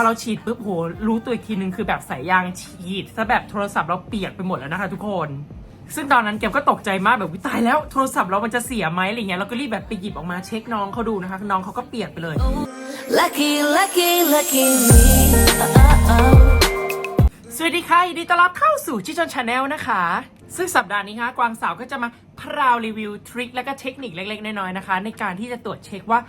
พอเราฉีดปุ๊บโหรู้ตัวอีกทีนึงคือแบบสายยางฉีดซะแบบโทรศัพท์เราเปียกไปหมดแล้วนะคะทุกคน ซึ่งตอนนั้นแกมก็ตกใจมากแบบวิตายแล้วโทรศัพท์เรามันจะเสียไหมอะไรเงี้ยเราก็รีบแบบไปหยิบออกมาเช็คน้องเขาดูนะคะ น้องเขาก็เปียกไปเลย Lucky, lucky, lucky me. Uh-oh. สวัสดีค่ะยินดีต้อนรับเข้าสู่ชิชอนชาแนลนะคะ ซึ่งสัปดาห์นี้ค่ะกวางสาวก็จะมา พราวรีวิวทริคและก็เทคนิคเล็ก ๆ น้อยๆนะคะ ในการที่จะตรวจเช็คว่า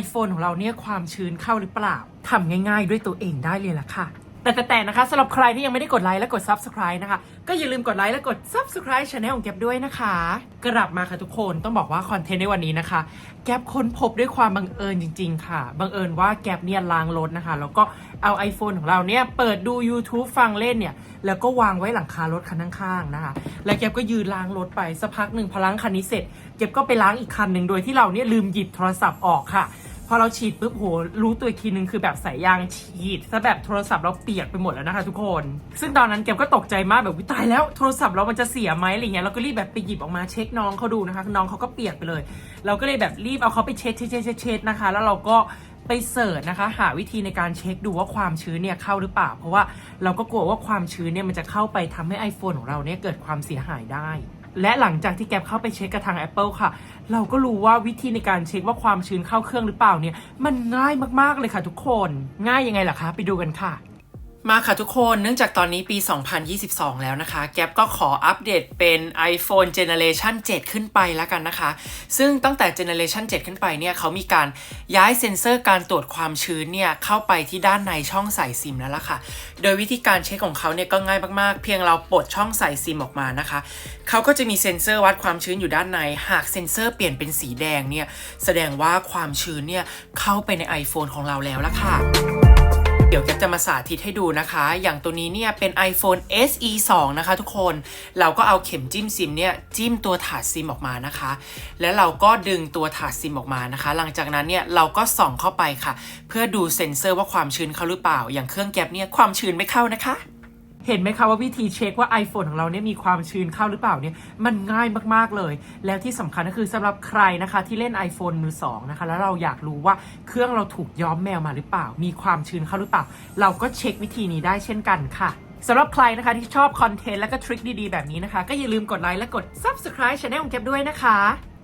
iPhone ของเราเนี่ยความชื้นเข้าหรือเปล่าทำง่าย ๆ ด้วยตัวเองได้เลยล่ะค่ะ แต่แต่แต่นะคะสำหรับใครที่ยังไม่ได้กดไลค์และกด Subscribe นะคะ ก็อย่าลืมกดไลค์และกด Subscribe ช anel ของแก๊ปด้วยนะคะ กลับมาค่ะทุกคนต้องบอกว่าคอนเทนต์ในวันนี้นะคะ แก๊ปค้นพบด้วยความบังเอิญจริง ๆ ค่ะ บังเอิญว่าแก๊ปเนี่ยล้างรถนะคะ แล้วก็เอา iPhone ของเราเนี่ยเปิดดู YouTube ฟังเล่นเนี่ย แล้วก็วางไว้หลังคารถคันข้างๆนะคะ แล้วแก๊ปก็ยืนล้างรถไปสักพักหนึ่งพอล้างคันนี้เสร็จแก๊ปก็ไปล้างอีกคันหนึ่งโดยที่เราเนี่ยลืมหยิบโทรศัพท์ออกค่ะ พอเราฉีดปุ๊บโหรู้ตัวอีกทีนึงคือแบบสายยางฉีดซะแบบโทรศัพท์เราเปียกไปหมดแล้วนะคะทุกคน ซึ่งตอนนั้นแกมก็ตกใจมากแบบวิตายแล้วโทรศัพท์เรามันจะเสียไหมอะไรเงี้ยเราก็รีบแบบไปหยิบออกมาเช็คน้องเขาดูนะคะน้องเขาก็เปียกไปเลย เราก็เลยแบบรีบเอาเขาไปเช็ดเช็ดเช็ดเช็ดนะคะ แล้วเราก็ไปเสิร์ชนะคะ หาวิธีในการเช็คดูว่าความชื้นเนี่ยเข้าหรือเปล่า เพราะว่าเราก็กลัวว่าความชื้นเนี่ยมันจะเข้าไปทำให้ iPhone ของเราเนี่ยเกิดความเสียหายได้ และหลังจากที่แกปเข้าไปเช็คกับทาง Apple ค่ะ เราก็รู้ว่าวิธีในการเช็คว่าความชื้นเข้าเครื่องหรือเปล่าเนี่ย มันง่ายมากๆเลยค่ะทุกคน ง่ายยังไงล่ะคะ ไปดูกันค่ะ มาค่ะทุกคน เนื่องจากตอนนี้ปี 2022 แล้วนะคะ แก๊ปก็ขออัปเดตเป็น iPhone Generation 7 ขึ้นไปแล้วกันนะคะ ซึ่งตั้งแต่ Generation 7 ขึ้นไปเนี่ยเขามีการย้ายเซ็นเซอร์การตรวจความชื้นเนี่ยเข้าไปที่ด้านในช่องใส่ซิมแล้วล่ะค่ะ โดยวิธีการเช็คของเขาเนี่ยก็ง่ายมากๆ เพียงเราปลดช่องใส่ซิมออกมานะคะ เขาก็จะมีเซ็นเซอร์วัดความชื้นอยู่ด้านใน หากเซ็นเซอร์เปลี่ยนเป็นสีแดงเนี่ยแสดงว่าความชื้นเนี่ยเข้าไปใน iPhone ของเราแล้วล่ะค่ะ เดี๋ยวแกจะมาสาธิตให้ดูนะคะ อย่างตัวนี้เนี่ยเป็น iPhone SE 2 นะคะทุกคน เราก็เอาเข็มจิ้มซิมเนี่ยจิ้มตัวถาดซิมออกมานะคะ แล้วเราก็ดึงตัวถาดซิมออกมานะคะ หลังจากนั้นเนี่ยเราก็ส่องเข้าไปค่ะ เพื่อดูเซ็นเซอร์ว่าความชื้นเข้าหรือเปล่า อย่างเครื่องแก๊บเนี่ยความชื้นไม่เข้านะคะ เห็นไหมคะว่าวิธีเช็คว่า iPhone ของเราเนี่ยมีความชื้นเข้าหรือเปล่าเนี่ยมันง่ายมากๆเลย แล้วที่สำคัญก็คือสำหรับใครนะคะที่เล่น iPhone มือสองนะคะแล้วเราอยากรู้ว่าเครื่องเราถูกย้อมแมวมาหรือเปล่า มีความชื้นเข้าหรือเปล่า เราก็เช็ควิธีนี้ได้เช่นกันค่ะสำหรับใครนะคะที่ชอบคอนเทนต์และก็ทริคดีๆ แบบนี้นะคะ ก็อย่าลืมกดไลค์และกด Subscribe Channel ของเก็บด้วยนะคะ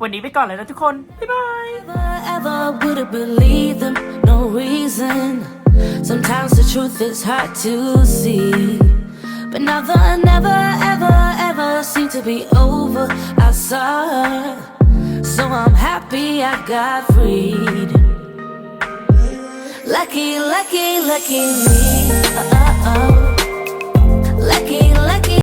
วันนี้ไปก่อนเลยนะทุกคน บ๊ายบาย ever, ever believe them, no. Sometimes the truth is hard to see. But the never ever ever seem to be over. I saw her, so I'm happy I got freed. Lucky, lucky, lucky me. Uh, uh, uh.